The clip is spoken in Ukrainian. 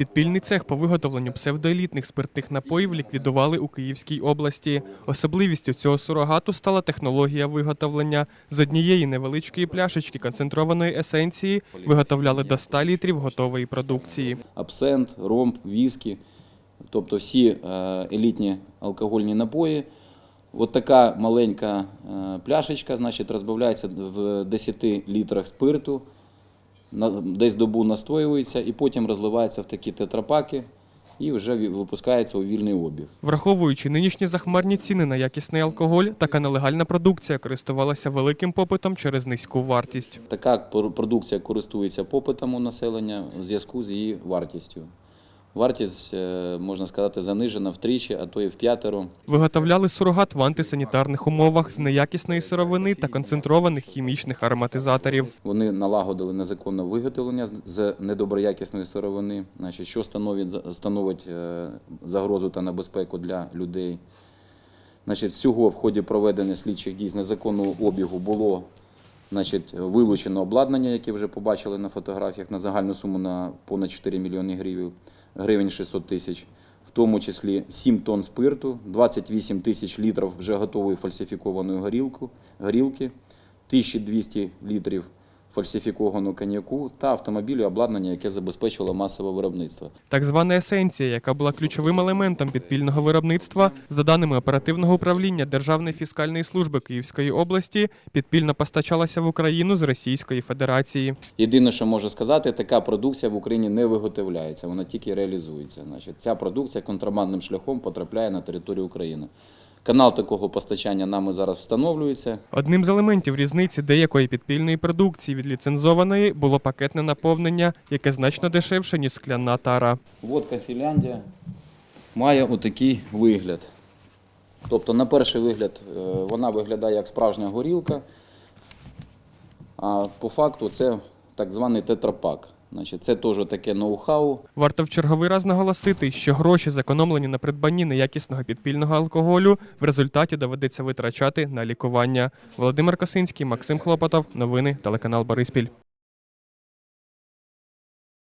Підпільний цех по виготовленню псевдоелітних спиртних напоїв ліквідували у Київській області. Особливістю цього сурогату стала технологія виготовлення. З однієї невеличкої пляшечки концентрованої есенції виготовляли до 100 літрів готової продукції. абсент, ромб, віскі, тобто всі е, елітні алкогольні напої. От така маленька е, пляшечка, значить, розбавляється в 10 літрах спирту, десь добу настоюється і потім розливається в такі тетрапаки і вже випускається у вільний обіг. Враховуючи нинішні захмарні ціни на якісний алкоголь, така нелегальна продукція користувалася великим попитом через низьку вартість. Така продукція користується попитом у населення в зв'язку з її вартістю. Вартість, е, можна сказати, занижена втричі, а то і в п'ятеро. Виготовляли сурогат в антисанітарних умовах з неякісної сировини та концентрованих хімічних ароматизаторів. Вони налагодили незаконне виготовлення з- недоброякісної сировини, значить, що становить, становить е, загрозу та небезпеку для людей. Значить, всього в ході проведення слідчих дій з незаконного обігу було значить, вилучено обладнання, яке вже побачили на фотографіях, на загальну суму на понад 4 мільйони гривень, гривень 600 тисяч. В тому числі 7 тонн спирту, 28 тисяч літрів вже готової фальсифікованої горілки, 1200 літрів фальсифікованого коньяку та автомобілі обладнання, яке забезпечувало масове виробництво. Так звана есенція, яка була ключовим елементом підпільного виробництва, за даними оперативного управління Державної фіскальної служби Київської області, підпільно постачалася в Україну з Російської Федерації. Єдине, що можу сказати, така продукція в Україні не виготовляється, вона тільки реалізується. Значить, ця продукція контрабандним шляхом потрапляє на територію України. Канал такого постачання нами зараз встановлюється. Одним з елементів різниці деякої підпільної продукції від ліцензованої було пакетне наповнення, яке значно дешевше, ніж скляна тара. Водка Фінляндія має отакий вигляд. Тобто, на перший вигляд, е, вона виглядає як справжня горілка, а по факту це так званий тетрапак. Значить, це теж таке ноу-хау. Варто в черговий раз наголосити, що гроші, зекономлені на придбанні неякісного підпільного алкоголю, в результаті доведеться витрачати на лікування. Володимир Косинський, Максим Хлопотов. Новини телеканал Бориспіль.